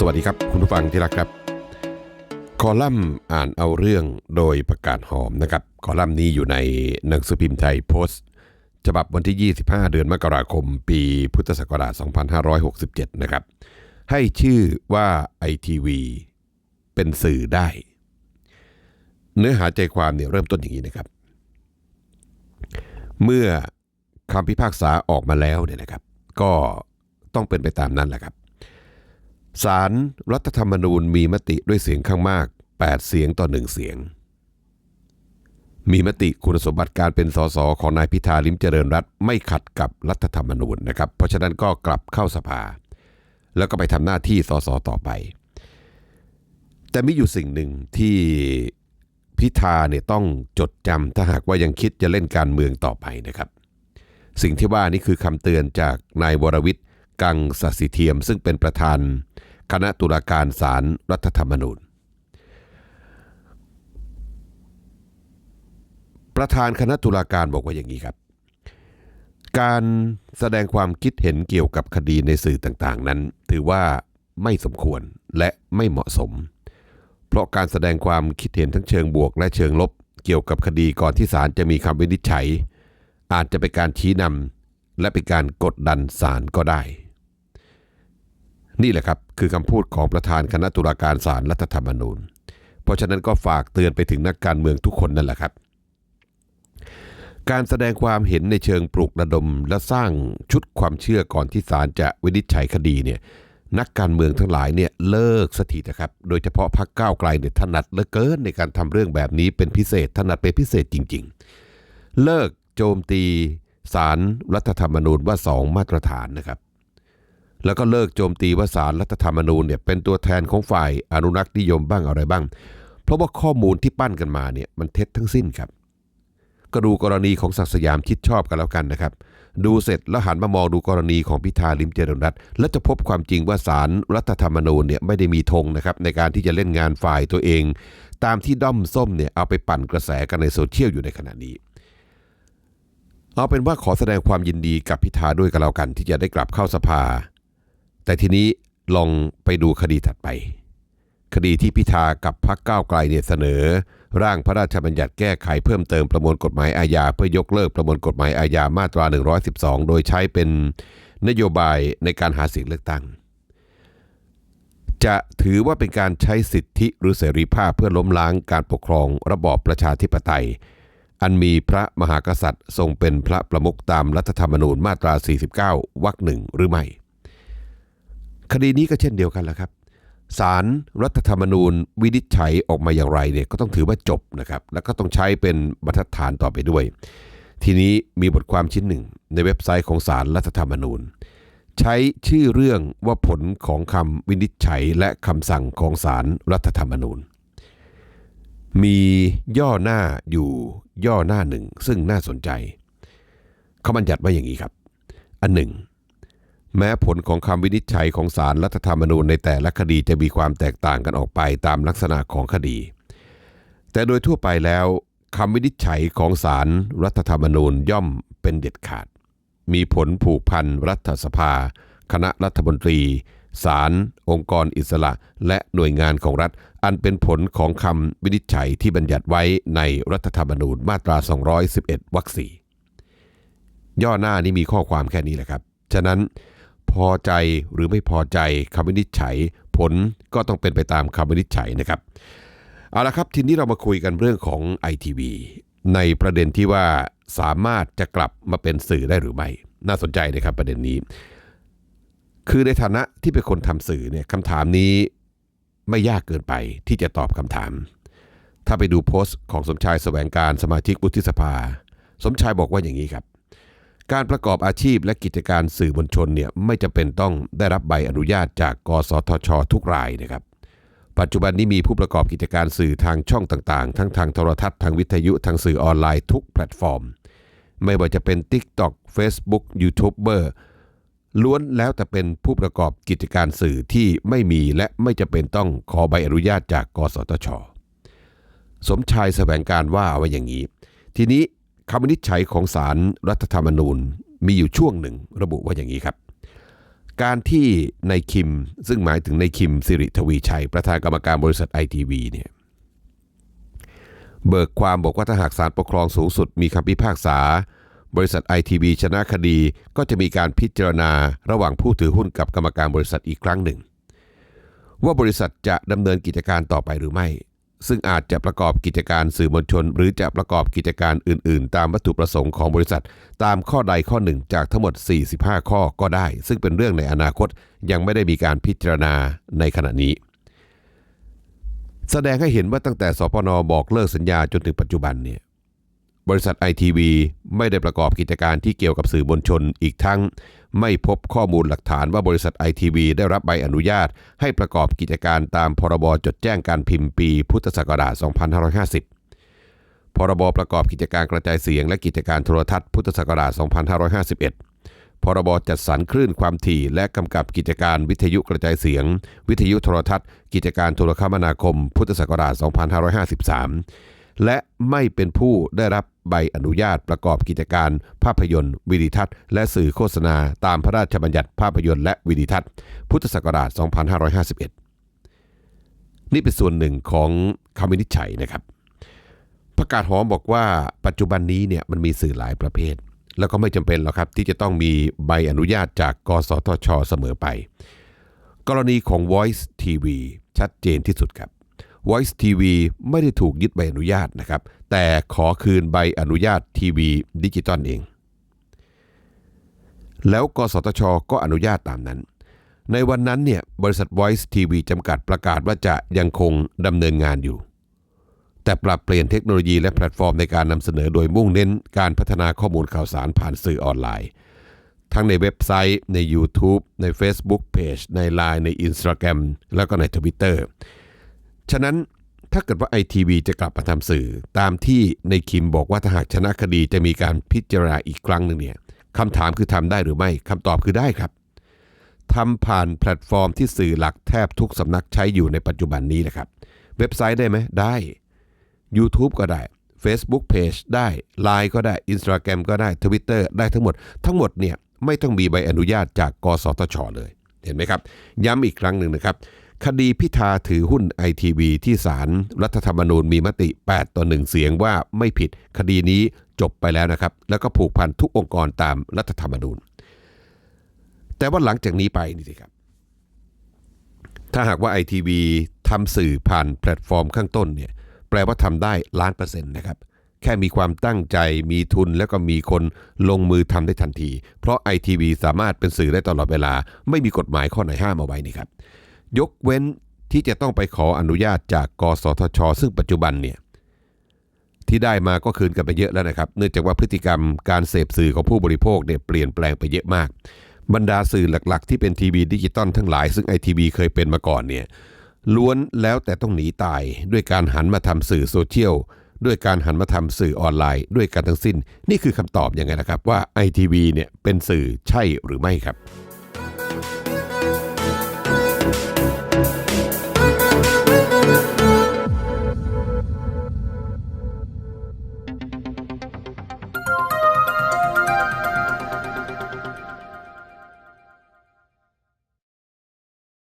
สวัสดีครับคุณผู้ฟังที่รักครับ คอลัมน์อ่านเอาเรื่องโดยประกาศหอมนะครับ คอลัมน์นี้อยู่ในหนังสือพิมพ์ไทยโพสต์ฉบับวันที่ 25 เดือนมกราคม ปีพุทธศักราช 2567 นะครับ ให้ชื่อว่า ITV เป็นสื่อได้ เนื้อหาใจความเนี่ยเริ่มต้นอย่างนี้นะครับ เมื่อคำพิพากษาออกมาแล้วเนี่ยนะครับ ก็ต้องเป็นไปตามนั้นแหละครับ ศารรัฐธรรมนูญมีมติด้วยเสียงข้างมาก 8 เสียงต่อ1เสียง มีมติคุณสมบัติการเป็นสสของนายพิธาลิมเจริญรัตไม่ขัดกับรัฐธรรมนูญนะครับ เพราะฉะนั้นก็กลับเข้าสภา แล้วก็ไปทำหน้าที่สสต่อไป แต่มีอยู่สิ่งหนึ่งที่พิธาเนี่ยต้องจดจำถ้าหากว่ายังคิดจะเล่นการเมืองต่อไปนะครับ สิ่งที่ว่านี่คือคำเตือนจากนายวรวิทย์กังสสิเทียม ซึ่งเป็นประธาน คณะตุลาการศาลรรัฐธรรมนูญ ประธานคณะตุลาการบอกว่าอย่างนี้ครับ การแสดงความคิดเห็นเกี่ยวกับคดีในสื่อต่างๆ นั้น ถือว่าไม่สมควรและไม่เหมาะสม เพราะการแสดงความคิดเห็นทั้งเชิงบวกและเชิงลบ เกี่ยวกับคดีก่อนที่ศาลจะมีคำวินิจฉัย อาจจะเป็นการชี้นำและเป็นการกดดันศาลก็ได้ นี่แหละครับคือคำพูดของประธานคณะตุลาการศาลรัฐธรรมนูญ เพราะฉะนั้นก็ฝากเตือนไปถึงนักการเมืองทุกคนนั่นแหละครับ การแสดงความเห็นในเชิงปลุกระดม และสร้างชุดความเชื่อก่อนที่ศาลจะวินิจฉัยคดีเนี่ยนักการเมืองทั้งหลายเนี่ยเลิกสถินะครับ โดยเฉพาะพรรคก้าวไกลเนี่ยถนัดเหลือเกินในการทำเรื่องแบบนี้เป็นพิเศษถนัดเป็นพิเศษจริง ๆ เลิกโจมตีศารรัฐธรรมนูญว่าสองมาตรฐานนะครับ แล้วก็เลิกโจมตีว่าศารรัฐธรรมนูญเนี่ยเป็นตัวแทนของฝ่ายอนุรักษ์นิยมบ้างอะไรบ้าง เพราะว่าข้อมูลที่ปั้นกันมาเนี่ยมันเท็จทั้งสิ้นครับ ก็ดูกรณีของศักสยามชิดชอบกันแล้วกันนะครับ ดูเสร็จแล้วหันมามองดูกรณีของพิธาลิมเจริญรัตน์และจะพบความจริงว่าศารรัฐธรรมนูญเนี่ยไม่ได้มีธงนะครับในการที่จะเล่นงานฝ่ายตัวเอง ตามที่ด้อมส้มเนี่ยเอาไปปั่นกระแสกันในโซเชียลอยู่ในขณะนี้เอาเป็นว่าขอแสดงความยินดีกับพิธาด้วยกันแล้วกัน ที่จะได้กลับเข้าสภา แต่ทีนี้ลองไปดูคดีถัดไป คดีที่พิธากับพรรคก้าวไกลเนี่ยเสนอ ร่างพระราชบัญญัติแก้ไขเพิ่มเติมประมวลกฎหมายอาญาเพื่อยกเลิกประมวลกฎหมายอาญามาตรา 112 โดยใช้เป็นนโยบายในการหาเสียงเลือกตั้ง จะถือว่าเป็นการใช้สิทธิหรือเสรีภาพเพื่อล้มล้างการปกครองระบอบประชาธิปไตย อันมีพระมหากษัตริย์ทรงเป็นพระประมุขตามรัฐธรรมนูญมาตรา 49 วรรคหนึ่งหรือไม่ คดีนี้ก็เช่นเดียวกันแหละครับศารรัฐธรรมนูญวินิจฉัยออกมาอย่างไรเนี่ยก็ต้องถือว่าจบนะครับ แล้วก็ต้องใช้เป็นบรรทัดฐานต่อไปด้วย ทีนี้มีบทความชิ้นหนึ่ง ในเว็บไซต์ของศารรัฐธรรมนูญ ใช้ชื่อเรื่องว่าผลของคำวินิจฉัยและคำสั่งของศารรัฐธรรมนูญ มีย่อหน้าอยู่ย่อหน้าหนึ่งซึ่งน่าสนใจเขาบัญญัติว่าอย่างนี้ครับ อันหนึ่ง แม้ผลของคำวินิจฉัยของศาลรรัฐธรรมนูญในแต่ละคดีจะมีความแตกต่างกันออกไปตามลักษณะของคดี แต่โดยทั่วไปแล้วคำวินิจฉัยของศาลรรัฐธรรมนูญย่อมเป็นเด็ดขาด มีผลผูกพันรัฐสภา คณะรัฐมนตรีศาลองค์กรอิสระ และหน่วยงานของรัฐ อันเป็นผลของคำวินิจฉัยที่บัญญัติไว้ในรัฐธรรมนูญมาตรา 211วรรคสี่ย่อหน้านี้มีข้อความแค่นี้แหละครับ ฉะนั้น พอใจหรือไม่พอใจคำวินิจฉัย ผลก็ต้องเป็นไปตามคำวินิจฉัยนะครับ เอาละครับทีนี้เรามาคุยกันเรื่องของ ITV ในประเด็นที่ว่าสามารถจะกลับมาเป็นสื่อได้หรือไม่ น่าสนใจนะครับประเด็นนี้ คือในฐานะที่เป็นคนทำสื่อเนี่ยคำถามนี้ไม่ยากเกินไปที่จะตอบคำถาม ถ้าไปดูโพสต์ของสมชายแสวงการสมาชิกวุฒิสภา สมชายบอกว่าอย่างนี้ครับ การประกอบอาชีพและกิจการสื่อมวลชนเนี่ยไม่จำเป็นต้องได้รับใบอนุญาตจากกสทช ทุกรายนะครับ ปัจจุบันนี้มีผู้ประกอบกิจการสื่อทางช่องต่างๆ ทั้งทางโทรทัศน์ทางวิทยุทางสื่อออนไลน์ทุกแพลตฟอร์ม ไม่ว่าจะเป็น TikTok Facebook YouTuber ล้วนแล้วแต่เป็นผู้ประกอบกิจการสื่อที่ไม่มีและไม่จะเป็นต้องขอใบอนุญาตจากกสทช สมชายแสวงการว่าไว้อย่างนี้ ทีนี้ คำวินิจฉัยของศารรัฐธรรมนูญมีอยู่ช่วงหนึ่งระบุว่าอย่างนี้ครับ การที่นายคิมซึ่งหมายถึงนายคิมสิริทวีชัย ประธานกรรมการบริษัทไอทีวีเนี่ยเบิกความบอกว่าถ้าหากศาลปกครองสูงสุดมีคำพิพากษา บริษัทไอทีวีชนะคดีก็จะมีการพิจารณาระหว่างผู้ถือหุ้นกับกรรมการบริษัทอีกครั้งหนึ่ง ว่าบริษัทจะดำเนินกิจการต่อไปหรือไม่ ซึ่งอาจจะประกอบกิจการสื่อมวลชน หรือจะประกอบกิจการอื่น ๆ ตามวัตถุประสงค์ของบริษัท ตามข้อใดข้อหนึ่งจากทั้งหมด 45 ข้อก็ได้ ซึ่งเป็นเรื่องในอนาคตยังไม่ได้มีการพิจารณาในขณะนี้ แสดงให้เห็นว่าตั้งแต่สปนบอกเลิกสัญญาจนถึงปัจจุบันเนี่ย บริษัทไอทีวีไม่ได้ประกอบกิจการที่เกี่ยวกับสื่อมวลชนอีกทั้ง ไม่พบข้อมูลหลักฐานว่าบริษัทไอทีวีได้รับใบอนุญาต ให้ประกอบกิจการตามพรบจดแจ้งการพิมพ์ปี พุทธศักราช 2550 พรบประกอบกิจการกระจายเสียงและกิจการโทรทัศน์พุทธศักราช 2551 พรบจัดสรรคลื่นความถี่ และกำกับกิจการวิทยุกระจายเสียง วิทยุโทรทัศน์ กิจการโทรคมนาคม พุทธศักราช 2553 และไม่เป็นผู้ได้รับใบอนุญาตประกอบกิจการ ภาพยนตร์ วิดิทัศน์ และสื่อโฆษณา ตามพระราชบัญญัติภาพยนตร์และวิดิทัศน์ พุทธศักราช 2551 นี่เป็นส่วนหนึ่งของคำวินิจฉัยนะครับ ประกาศหอมบอกว่าปัจจุบันนี้เนี่ยมันมีสื่อหลายประเภท แล้วก็ไม่จำเป็นหรอกครับที่จะต้องมีใบอนุญาตจากกสทช เสมอไป กรณีของ Voice TV ชัดเจนที่สุดครับ Voice TV ไม่ได้ถูกยึดใบอนุญาตนะครับ แต่ขอคืนใบอนุญาตทีวีดิจิตอลเอง แล้วกสทช ก็อนุญาตตามนั้น ในวันนั้นเนี่ยบริษัท Voice TV จำกัดประกาศว่าจะยังคงดำเนินงานอยู่ แต่ปรับเปลี่ยนเทคโนโลยีและแพลตฟอร์มในการนำเสนอโดยมุ่งเน้นการพัฒนาข้อมูลข่าวสารผ่านสื่อออนไลน์ทั้งในเว็บไซต์ใน YouTube ใน Facebook Page ใน Line ใน Instagram แล้วก็ใน Twitter ฉะนั้นถ้าเกิดว่า ITV จะกลับมาทำสื่อ ตามที่ในคิมบอกว่าถ้าหากชนะคดีจะมีการพิจารณาอีกครั้งหนึ่งเนี่ยคำถามคือทำได้หรือไม่คำตอบคือได้ครับทำผ่านแพลตฟอร์มที่สื่อหลักแทบทุกสำนักใช้อยู่ในปัจจุบันนี้แหละครับ เว็บไซต์ได้ไหมได้ YouTube ก็ได้ Facebook Page ได้ Line ก็ได้ Instagram ก็ได้ Twitter ได้ทั้งหมด ทั้งหมดเนี่ยไม่ต้องมีใบอนุญาตจากกสทช เลย เห็นไหมครับ ย้ำอีกครั้งหนึ่งนะครับ คดีพิธาถือหุ้นไอทีวีที่ศาลรรัฐธรรมนูญมีมติ 8 ต่อ 1 เสียงว่าไม่ผิดคดีนี้จบไปแล้วนะครับ แล้วก็ผูกพันทุกองค์กรตามรัฐธรรมนูญ แต่ว่าหลังจากนี้ไปนี่สิครับ ถ้าหากว่าไอทีวีทำสื่อผ่านแพลตฟอร์มข้างต้นเนี่ยแปลว่าทำได้ล้านเปอร์เซ็นต์นะครับ แค่มีความตั้งใจมีทุนแล้วก็มีคนลงมือทำได้ทันที เพราะ ITV สามารถเป็นสื่อได้ตลอดเวลา ไม่มีกฎหมายข้อไหนห้ามเอาไว้นี่ครับ ยกเว้นที่จะต้องไปขออนุญาตจากกสทช ซึ่งปัจจุบันเนี่ยที่ได้มาก็คืนกันไปเยอะแล้วนะครับ เนื่องจากว่าพฤติกรรมการเสพสื่อของผู้บริโภคเนี่ยเปลี่ยนแปลงไปเยอะมาก บรรดาสื่อหลักๆ ที่เป็นทีวีดิจิตอลทั้งหลาย ซึ่งไอทีวีเคยเป็นมาก่อนเนี่ยล้วนแล้วแต่ต้องหนีตายด้วยการหันมาทำสื่อโซเชียลด้วยการหันมาทำสื่อออนไลน์ ด้วยกันทั้งสิ้น นี่คือคำตอบยังไงนะครับว่า ITV เนี่ยเป็นสื่อใช่หรือไม่ครับ